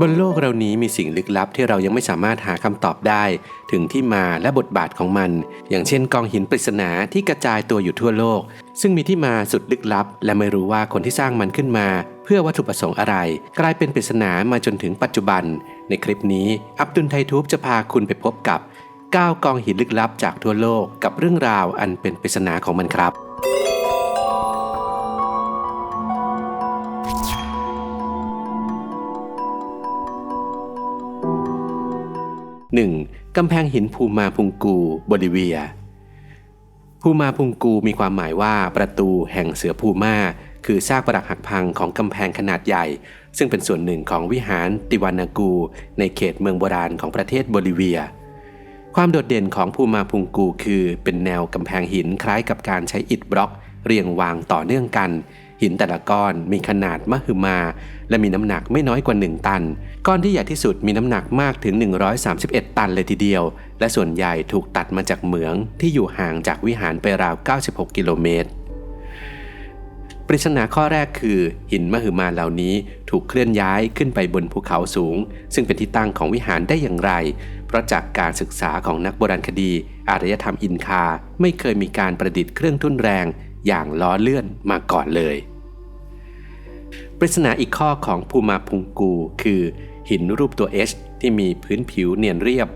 บนโลกเรานี้มีสิ่งลึกลับที่เรายังไม่สามารถหาคำตอบได้ ถึงที่มาและบทบาทของมัน อย่างเช่นกองหินปริศนาที่กระจายตัวอยู่ทั่วโลก ซึ่งมีที่มาสุดลึกลับ และไม่รู้ว่าคนที่สร้างมันขึ้นมา เพื่อวัตถุประสงค์อะไร กลายเป็นปริศนามาจนถึงปัจจุบัน ในคลิปนี้ อับดุลไททูบจะพาคุณไปพบกับ 9 กองหินลึกลับจากทั่วโลก กับเรื่องราวอันเป็นปริศนาของมันครับ 1. กำแพงหินภูมาพุงกูโบลิเวีย ภูมาพุงกูมีความหมายว่าประตูแห่งเสือภูมาคือซากปรักหักพังของกำแพงขนาดใหญ่ ซึ่งเป็นส่วนหนึ่งของวิหารติวานากู ในเขตเมืองโบราณของประเทศโบลิเวีย ความโดดเด่นของภูมาพุงกูคือเป็นแนวกำแพงหินคล้ายกับการใช้อิฐบล็อก เรียงวางต่อเนื่องกัน หินแต่ละก้อนมีขนาดมหึมา และมีน้ำหนักไม่น้อยกว่า 1 ตัน ก้อนที่ใหญ่ที่สุดมีน้ำหนักมากถึง 131 ตันเลยทีเดียว และส่วนใหญ่ถูกตัดมาจากเหมืองที่อยู่ห่างจากวิหารไปราว 96 กิโลเมตรปริศนาข้อแรกคือ หินมหึมาเหล่านี้ถูกเคลื่อนย้ายขึ้นไปบนภูเขาสูง ซึ่งเป็นที่ตั้งของวิหารได้อย่างไร เพราะจากการศึกษาของนักโบราณคดี อารยธรรมอินคาไม่เคยมีการประดิษฐ์เครื่องทุ่นแรง อย่างล้อเลื่อนมาก่อนเลย ปริศนาอีกข้อของภูมาพุงกู คือ หินรูปตัว H ที่มีพื้นผิวเนียนเรียบ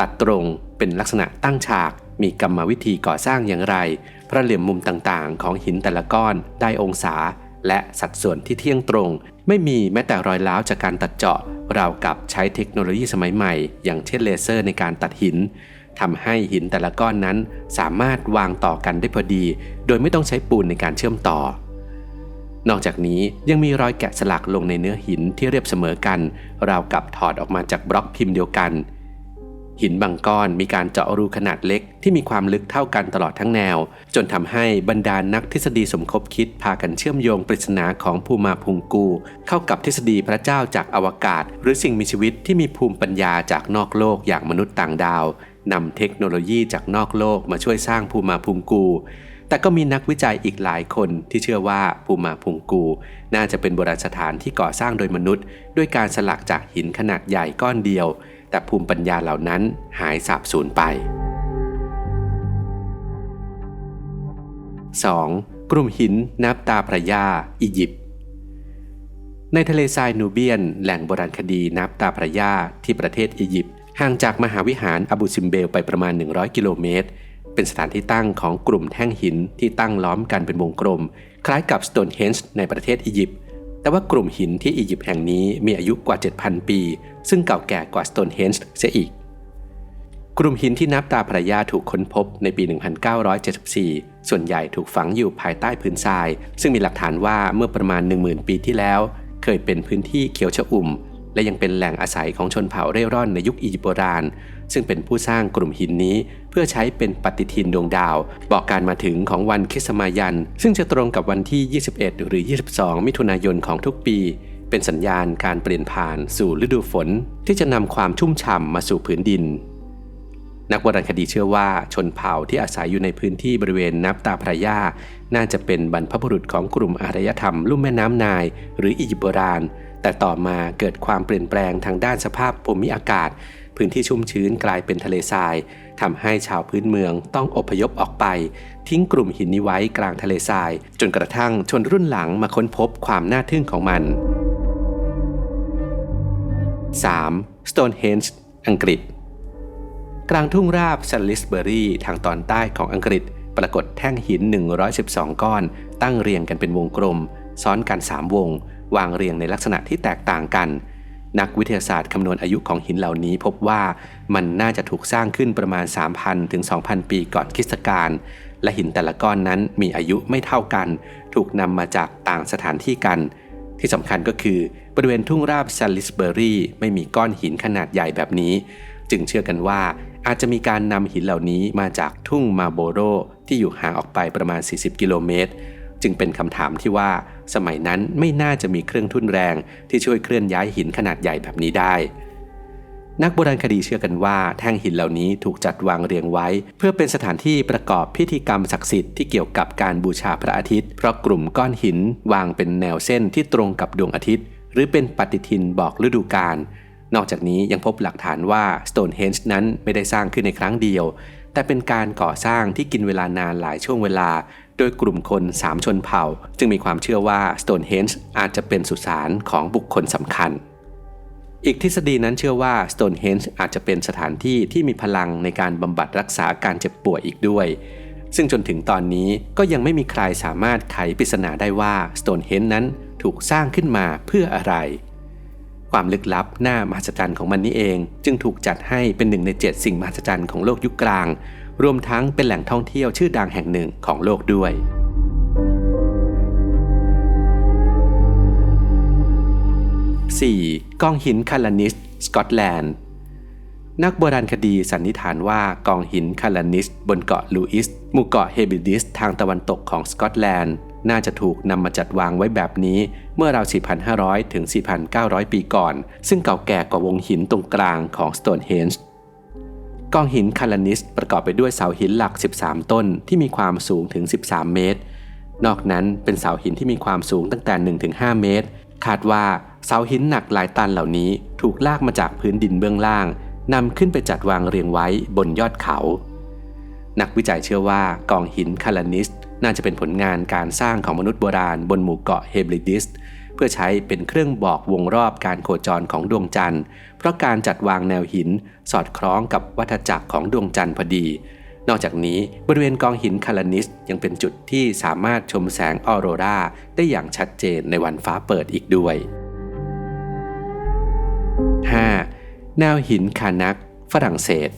ตัดตรงเป็นลักษณะตั้งฉาก มีกรรมวิธีก่อสร้างอย่างไร พระเหลี่ยมมุมต่างๆ ของหินแต่ละก้อนได้องศา และสัดส่วนที่เที่ยงตรง ไม่มีแม้แต่รอยร้าวจากการตัดเจาะราวกับใช้เทคโนโลยีสมัยใหม่ อย่างเช่นเลเซอร์ในการตัดหินทำให้หินแต่ละก้อนนั้นสามารถวางต่อกันได้พอดี โดยไม่ต้องใช้ปูนในการเชื่อมต่อ นอกจากนี้ยังมีรอยแกะสลักลงในเนื้อหินที่เรียบเสมอกัน ราวกับถอดออกมาจากบล็อกพิมพ์เดียวกัน หินบางก้อนมีการเจาะรูขนาดเล็กที่มีความลึกเท่ากันตลอดทั้งแนว จนทำให้บรรดานักทฤษฎีสมคบคิดพากันเชื่อมโยงปริศนาของภูมาพุงกู เข้ากับทฤษฎีพระเจ้าจากอวกาศ หรือสิ่งมีชีวิตที่มีภูมิปัญญาจากนอกโลกอย่างมนุษย์ต่างดาวนำเทคโนโลยีจากนอกโลกมาช่วยสร้างภูมาพุงกู แต่ก็มีนักวิจัยอีกหลายคนที่เชื่อว่าภูมาพุงกู น่าจะเป็นโบราณสถานที่ก่อสร้างโดยมนุษย์ ด้วยการสลักจากหินขนาดใหญ่ก้อนเดียว แต่ภูมิปัญญาเหล่านั้นหายสาบสูญไป 2. กลุ่มหินนับตาพระยา อียิปต์ในทะเลทรายนูเบียน แหล่งโบราณคดีนับตาพระยาที่ประเทศอียิปต์ห่างจากมหาวิหารอบูซิมเบลไปประมาณ 100 กิโลเมตร เป็นสถานที่ตั้งของกลุ่มแท่งหินที่ตั้งล้อมกันเป็นวงกลม คล้ายกับสโตนเฮนจ์ในประเทศอียิปต์แต่ว่ากลุ่มหินที่อียิปต์แห่งนี้มีอายุกว่า 7,000 ปี ซึ่งเก่าแก่กว่าสโตนเฮนจ์เสียอีก กลุ่มหินที่นับตาพระยาถูกค้นพบในปี 1974 ส่วนใหญ่ถูกฝังอยู่ภายใต้พื้นทราย ซึ่งมีหลักฐานว่าเมื่อประมาณ 10,000 ปีที่แล้ว เคยเป็นพื้นที่เขียวชอุ่ม และยังเป็นแหล่งอาศัยของชนเผ่าเร่ร่อนในยุคอียิปต์โบราณ ซึ่งเป็นผู้สร้างกลุ่มหินนี้ เพื่อใช้เป็นปฏิทินดวงดาว บอกการมาถึงของวันคริสต์มายัน ซึ่งจะตรงกับวันที่ 21 หรือ 22 มิถุนายนของทุกปี เป็นสัญญาณการเปลี่ยนผ่านสู่ฤดูฝน ที่จะนำความชุ่มฉ่ำมาสู่ผืนดิน นักโบราณคดีเชื่อว่าชนเผ่าที่อาศัยอยู่ในพื้นที่บริเวณนับตาพระยาน่าจะเป็นบรรพบุรุษของกลุ่มอารยธรรมลุ่มแม่น้ำนาย หรืออียิปต์โบราณ แต่ต่อมาเกิดความเปลี่ยนแปลงทางด้านสภาพภูมิอากาศ พื้นที่ชุ่มชื้นกลายเป็นทะเลทรายทำให้ชาวพื้นเมืองต้องอพยพออกไป ทิ้งกลุ่มหินนี้ไว้กลางทะเลทราย จนกระทั่งชนรุ่นหลังมาค้นพบความน่าทึ่งของมัน 3. Stonehenge อังกฤษ กลางทุ่งราบซันลิสเบอรี่ทางตอนใต้ของอังกฤษ ปรากฏแท่งหิน 112 ก้อน ตั้งเรียงกันเป็นวงกลม ซ้อนกัน 3 วง วางเรียงในลักษณะที่แตกต่างกัน นักวิทยาศาสตร์คำนวณอายุของหินเหล่านี้พบว่ามันน่าจะถูกสร้างขึ้นประมาณ 3,000 ถึง 2,000 ปีก่อนคริสตกาลและหินแต่ละก้อนนั้นมีอายุไม่เท่ากัน ถูกนำมาจากต่างสถานที่กัน ที่สำคัญก็คือบริเวณทุ่งราบซันลิสเบอรี่ไม่มีก้อนหินขนาดใหญ่แบบนี้ จึงเชื่อกันว่าอาจจะมีการนำหินเหล่านี้มาจากทุ่งมาโบโรที่อยู่ห่างออกไปประมาณ 40 กิโลเมตร จึงเป็นคำถามที่ว่า สมัยนั้นไม่น่าจะมีเครื่องทุ่นแรงที่ช่วยเคลื่อนย้ายหินขนาดใหญ่แบบนี้ได้ นักโบราณคดีเชื่อกันว่า แท่งหินเหล่านี้ถูกจัดวางเรียงไว้ เพื่อเป็นสถานที่ประกอบพิธีกรรมศักดิ์สิทธิ์ที่เกี่ยวกับการบูชาพระอาทิตย์ เพราะกลุ่มก้อนหินวางเป็นแนวเส้นที่ตรงกับดวงอาทิตย์ หรือเป็นปฏิทินบอกฤดูกาลนอกจากนี้ยังพบหลักฐานว่า Stonehenge นั้นไม่ได้สร้างขึ้นในครั้งเดียว แต่เป็นการก่อสร้างที่กินเวลานานหลายช่วงเวลา โดยกลุ่มคนสามชนเผ่า จึงมีความเชื่อว่า Stonehenge อาจจะเป็นสุสานของบุคคลสำคัญ อีกทฤษฎีนั้นเชื่อว่า Stonehenge อาจจะเป็นสถานที่ที่มีพลังในการบำบัดรักษาการเจ็บป่วยอีกด้วย ซึ่งจนถึงตอนนี้ก็ยังไม่มีใครสามารถไขปริศนาได้ว่า Stonehenge นั้นถูกสร้างขึ้นมาเพื่ออะไร ความลึกลับหน้ามหัศจรรย์ของมันนี้เอง จึงถูกจัดให้เป็นหนึ่งในเจ็ดสิ่งมหัศจรรย์ของโลกยุคกลาง รวมทั้งเป็นแหล่งท่องเที่ยวชื่อดังแห่งหนึ่งของโลกด้วย 4. กองหินคาลานิส สกอตแลนด์ นักโบราณคดีสันนิษฐานว่ากองหินคาลานิส บนเกาะลูอิสหมู่เกาะเฮบิดิสทางตะวันตกของสกอตแลนด์ น่าจะถูกนำมาจัดวางไว้แบบนี้ เมื่อราว 4,500 ถึง 4,900 ปีก่อน ซึ่งเก่าแก่กว่าวงหินตรงกลางของสโตนเฮนจ์ กองหินคาลานิสประกอบไปด้วยเสาหินหลัก 13 ต้นที่มีความสูงถึง 13 เมตร นอกนั้นเป็นเสาหินที่มีความสูงตั้งแต่ 1-5 เมตร คาดว่าเสาหินหนักหลายตันเหล่านี้ถูกลากมาจากพื้นดินเบื้องล่างนำขึ้นไปจัดวางเรียงไว้บนยอดเขา นักวิจัยเชื่อว่ากองหินคาลานิสน่าจะเป็นผลงานการสร้างของมนุษย์โบราณบนหมู่เกาะเฮบริดิสเพื่อใช้เป็นเครื่องบอกวงรอบการโคจรของดวงจันทร์ เพราะการจัดวางแนวหินสอดคล้องกับวัฏจักรของดวงจันทร์พอดี นอกจากนี้บริเวณกองหินคาลานิสยังเป็นจุดที่สามารถชมแสงออโรราได้อย่างชัดเจนในวันฟ้าเปิดอีกด้วย 5. แนวหินคานัก ฝรั่งเศส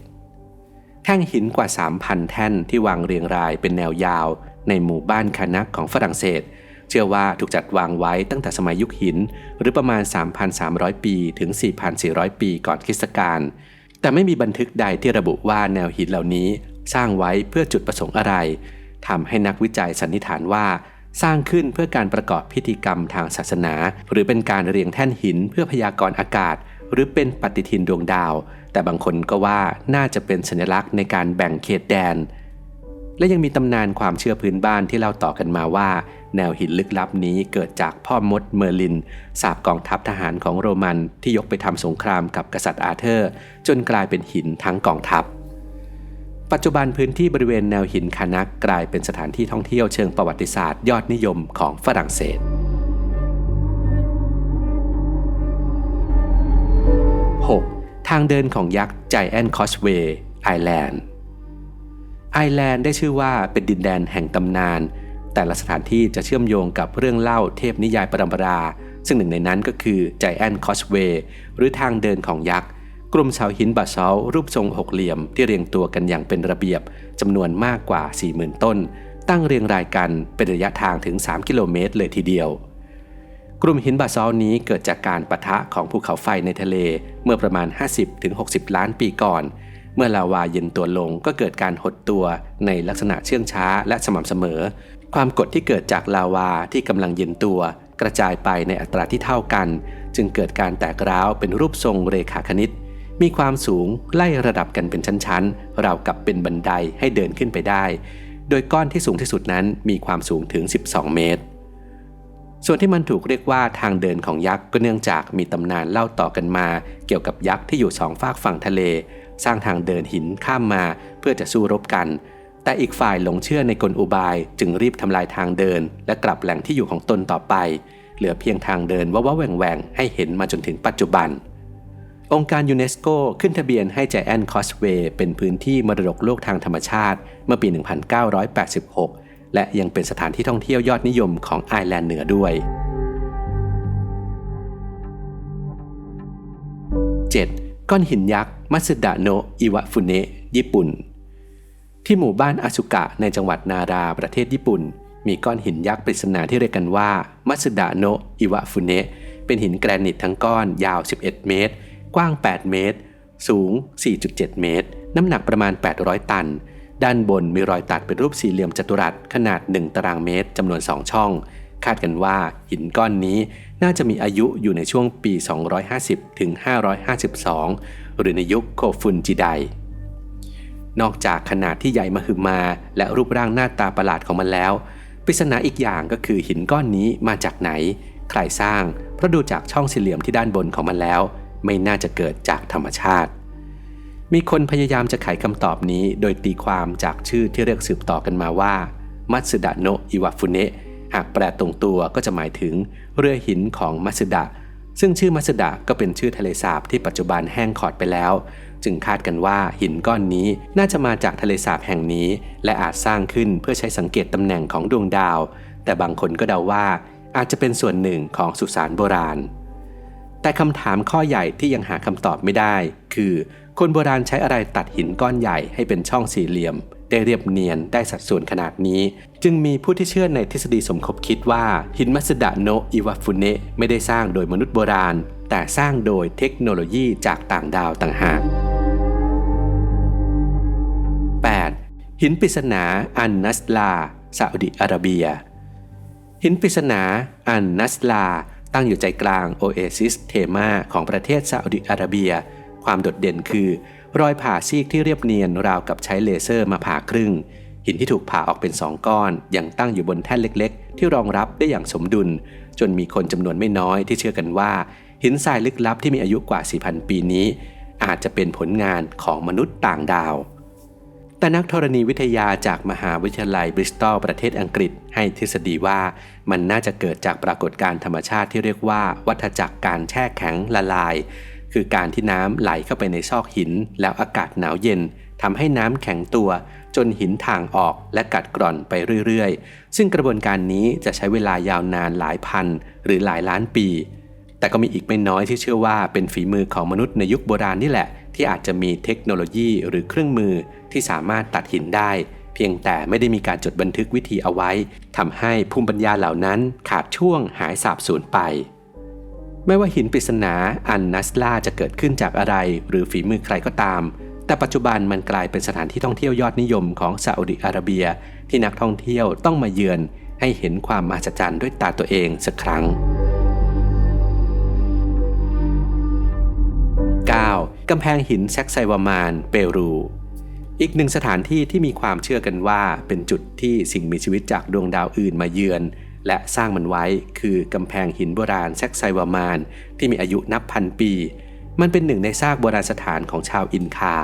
แท่งหินกว่า 3,000 แท่นที่วางเรียงรายเป็นแนวยาว ในหมู่บ้านคานักของฝรั่งเศส เชื่อว่าถูกจัดวางไว้ตั้งแต่สมัยยุคหิน หรือประมาณ 3,300 ปีถึง 4,400 ปีก่อนคริสตกาลแต่ไม่มีบันทึกใดที่ระบุว่าแนวหินเหล่านี้สร้างไว้เพื่อจุดประสงค์อะไรทำให้นักวิจัยสันนิษฐานว่า สร้างขึ้นเพื่อการประกอบพิธีกรรมทางศาสนา หรือเป็นการเรียงแท่นหินเพื่อพยากรณ์อากาศ หรือเป็นปฏิทินดวงดาว แต่บางคนก็ว่าน่าจะเป็นสัญลักษณ์ในการแบ่งเขตแดน และยังมีตำนานความเชื่อพื้นบ้านที่เล่าต่อกันมาว่า แนวหินลึกลับนี้เกิดจากพ่อมดเมอร์ลิน สาบกองทัพทหารของโรมันที่ยกไปทำสงครามกับกษัตริย์อาเธอร์ จนกลายเป็นหินทั้งกองทัพ ปัจจุบันพื้นที่บริเวณแนวหินคานักกลายเป็นสถานที่ท่องเที่ยวเชิงประวัติศาสตร์ยอดนิยมของฝรั่งเศสทางเดินของยักษ์ Giant Causeway ไอแลนด์ ไอแลนด์ได้ชื่อว่าเป็นดินแดนแห่งตำนาน แต่ละสถานที่จะเชื่อมโยงกับเรื่องเล่าเทพนิยายปรำปรา ซึ่งหนึ่งในนั้นก็คือ Giant Causeway หรือทางเดินของยักษ์ กลุ่มเสาหินบาซอลรูปทรงหกเหลี่ยมที่เรียงตัวกันอย่างเป็นระเบียบจำนวนมากกว่า 40,000 ต้น ตั้งเรียงรายกันเป็นระยะทางถึง 3 กิโลเมตรเลยทีเดียวกลุ่มหินบาซอลนี้เกิดจากการปะทะของภูเขาไฟในทะเลเมื่อประมาณ 50-60 ล้านปีก่อน เมื่อลาวาเย็นตัวลงก็เกิดการหดตัวในลักษณะเชื่องช้าและสม่ำเสมอ ความกดที่เกิดจากลาวาที่กำลังเย็นตัว กระจายไปในอัตราที่เท่ากัน จึงเกิดการแตกร้าวเป็นรูปทรงเรขาคณิต มีความสูงไล่ระดับกันเป็นชั้นๆ ราวกับเป็นบันไดให้เดินขึ้นไปได้ โดยก้อนที่สูงที่สุดนั้นมีความสูงถึง 12 เมตรส่วนที่มันถูกเรียกว่าทางเดินของยักษ์ก็เนื่องจากมีตำนานเล่าต่อกันมา เกี่ยวกับยักษ์ที่อยู่สองฝากฝั่งทะเล สร้างทางเดินหินข้ามมาเพื่อจะสู้รบกัน แต่อีกฝ่ายหลงเชื่อในกลอุบายจึงรีบทำลายทางเดิน และกลับแหล่งที่อยู่ของตนต่อไป เหลือเพียงทางเดินว่าว่าแหว่งแหว่งให้เห็นมาจนถึงปัจจุบัน องค์การยูเนสโกขึ้นทะเบียนให้ Giant Causeway เป็นพื้นที่มรดกโลกทางธรรมชาติ เมื่อปี 1986 และยังเป็นสถานที่ท่องเที่ยวยอดนิยมของไอร์แลนด์เหนือด้วย 7. ก้อนหินยักษ์ มัสึดะโนะอิวะฟุเนะญี่ปุ่น ที่หมู่บ้านอาสุกะในจังหวัดนาราประเทศญี่ปุ่น มีก้อนหินยักษ์ปริศนาที่เรียกกันว่า มัสึดะโนะอิวะฟุเนะเป็นหินแกรนิตทั้งก้อนยาว 11 เมตร กว้าง 8 เมตร สูง 4.7 เมตร น้ำหนักประมาณ 800 ตัน ด้านบนมีรอยตัดเป็นรูปสี่เหลี่ยมจัตุรัสขนาด 1 ตารางเมตรจำนวน 2 ช่อง คาดกันว่าหินก้อนนี้น่าจะมีอายุอยู่ในช่วงปี 250 ถึง 552 หรือในยุคโคฟุนจิได นอกจากขนาดที่ใหญ่มหึมาและรูปร่างหน้าตาประหลาดของมันแล้วปริศนาอีกอย่างก็คือหินก้อนนี้มาจากไหน ใครสร้าง เพราะดูจากช่องสี่เหลี่ยมที่ด้านบนของมันแล้ว ไม่น่าจะเกิดจากธรรมชาติ มีคนพยายามจะไขคำตอบนี้โดยตีความจากชื่อที่เรียกสืบต่อกันมาว่า มัตสึดะโนอิวาฟุเนะ หากแปลตรงตัวก็จะหมายถึงเรือหินของมัตสึดะ ซึ่งชื่อมัสดะก็เป็นชื่อทะเลสาบที่ปัจจุบันแห้งขอดไปแล้ว จึงคาดกันว่าหินก้อนนี้น่าจะมาจากทะเลสาบแห่งนี้ และอาจสร้างขึ้นเพื่อใช้สังเกตตำแหน่งของดวงดาว แต่บางคนก็เดาว่าอาจจะเป็นส่วนหนึ่งของสุสานโบราณ แต่คำถามข้อใหญ่ที่ยังหาคำตอบไม่ได้ คือ คนโบราณใช้อะไรตัดหินก้อนใหญ่ให้เป็นช่องสี่เหลี่ยม ได้เรียบเนียนได้สัดส่วนขนาดนี้ จึงมีผู้ที่เชื่อในทฤษฎีสมคบคิดว่าหินมัสดะโนอิวาฟุเนะไม่ได้สร้างโดยมนุษย์โบราณ แต่สร้างโดยเทคโนโลยีจากต่างดาวต่างหาก 8. หินปริศนาอันนัสลาซาอุดิอาระเบีย หินปริศนาอันนัสลา ตั้งอยู่ใจกลางโอเอซิสเทมาของประเทศซาอุดิอาระเบีย ความโดดเด่นคือ รอยผ่าซีกที่เรียบเนียนราวกับใช้เลเซอร์มาผ่าครึ่ง หินที่ถูกผ่าออกเป็นสองก้อน ยังตั้งอยู่บนแท่นเล็ก ๆ ที่รองรับได้อย่างสมดุล จนมีคนจำนวนไม่น้อยที่เชื่อกันว่า หินทรายลึกลับที่มีอายุกว่า 4,000 ปีนี้ อาจจะเป็นผลงานของมนุษย์ต่างดาว แต่นักธรณีวิทยาจากมหาวิทยาลัยบริสตอลประเทศอังกฤษ ให้ทฤษฎีว่ามันน่าจะเกิดจากปรากฏการณ์ธรรมชาติที่เรียกว่า วัฏจักรการแช่แข็งละลาย คือการที่น้ำไหลเข้าไปในซอกหิน แล้วอากาศหนาวเย็นทำให้น้ำแข็งตัว จนหินทางออกและกัดกร่อนไปเรื่อยๆ ซึ่งกระบวนการนี้จะใช้เวลายาวนานหลายพัน หรือหลายล้านปี แต่ก็มีอีกไม่น้อยที่เชื่อว่าเป็นฝีมือของมนุษย์ในยุคโบราณนี่แหละ ที่อาจจะมีเทคโนโลยีหรือเครื่องมือที่สามารถตัดหินได้ เพียงแต่ไม่ได้มีการจดบันทึกวิธีเอาไว้ทำให้ภูมิปัญญาเหล่านั้นขาดช่วงหายสาบสูญไป ไม่ว่าหินปริศนาอันนัสลาจะเกิดขึ้นจากอะไร หรือฝีมือใครก็ตาม แต่ปัจจุบันมันกลายเป็นสถานที่ท่องเที่ยวยอดนิยมของซาอุดิอาระเบีย ที่นักท่องเที่ยวต้องมาเยือน ให้เห็นความมหัศจรรย์ด้วยตาตัวเองสักครั้ง 9. กำแพงหินแซกไซวามานเปรูอีกหนึ่งสถานที่ที่มีความเชื่อกันว่าเป็นจุดที่สิ่งมีชีวิตจากดวงดาวอื่นมาเยือน และสร้างมันไว้คือกำแพงหินโบราณแซกไซวามาน ที่มีอายุนับพันปี มันเป็นหนึ่งในซากโบราณสถานของชาวอินคา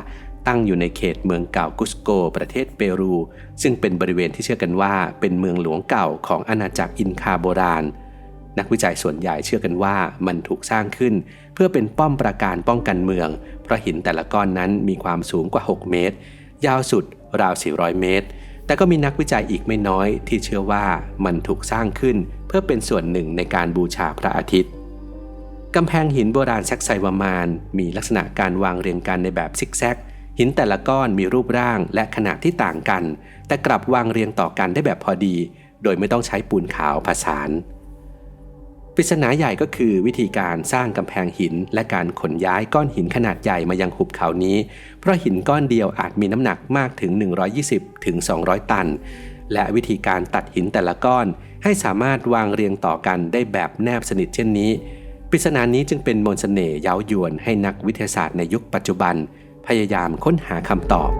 ตั้งอยู่ในเขตเมืองเก่ากุสโก ประเทศเปรู ซึ่งเป็นบริเวณที่เชื่อกันว่า เป็นเมืองหลวงเก่าของอาณาจักรอินคาโบราณ นักวิจัยส่วนใหญ่เชื่อกันว่ามันถูกสร้างขึ้น เพื่อเป็นป้อมปราการป้องกันเมือง เพราะหินแต่ละก้อนนั้นมีความสูงกว่า 6 เมตร ยาวสุดราว 400 เมตร แต่ก็มีนักวิจัยอีกไม่น้อยที่เชื่อว่ามันถูกสร้างขึ้นเพื่อเป็นส่วนหนึ่งในการบูชาพระอาทิตย์กำแพงหินโบราณแซกไซวามานมีลักษณะการวางเรียงกันในแบบซิกแซก หินแต่ละก้อนมีรูปร่างและขนาดที่ต่างกัน แต่กลับวางเรียงต่อกันได้แบบพอดี โดยไม่ต้องใช้ปูนขาวผสาน ปริศนาใหญ่ก็คือวิธีการสร้างกำแพงหิน และการขนย้ายก้อนหินขนาดใหญ่มายังหุบเขานี้ เพราะหินก้อนเดียวอาจมีน้ำหนักมากถึง 120ถึง200 ตัน และวิธีการตัดหินแต่ละก้อน ให้สามารถวางเรียงต่อกันได้แบบแนบสนิทเช่นนี้ ปริศนานี้จึงเป็นมนต์เสน่ห์เย้ายวนให้นักวิทยาศาสตร์ในยุคปัจจุบัน พยายามค้นหาคำตอบ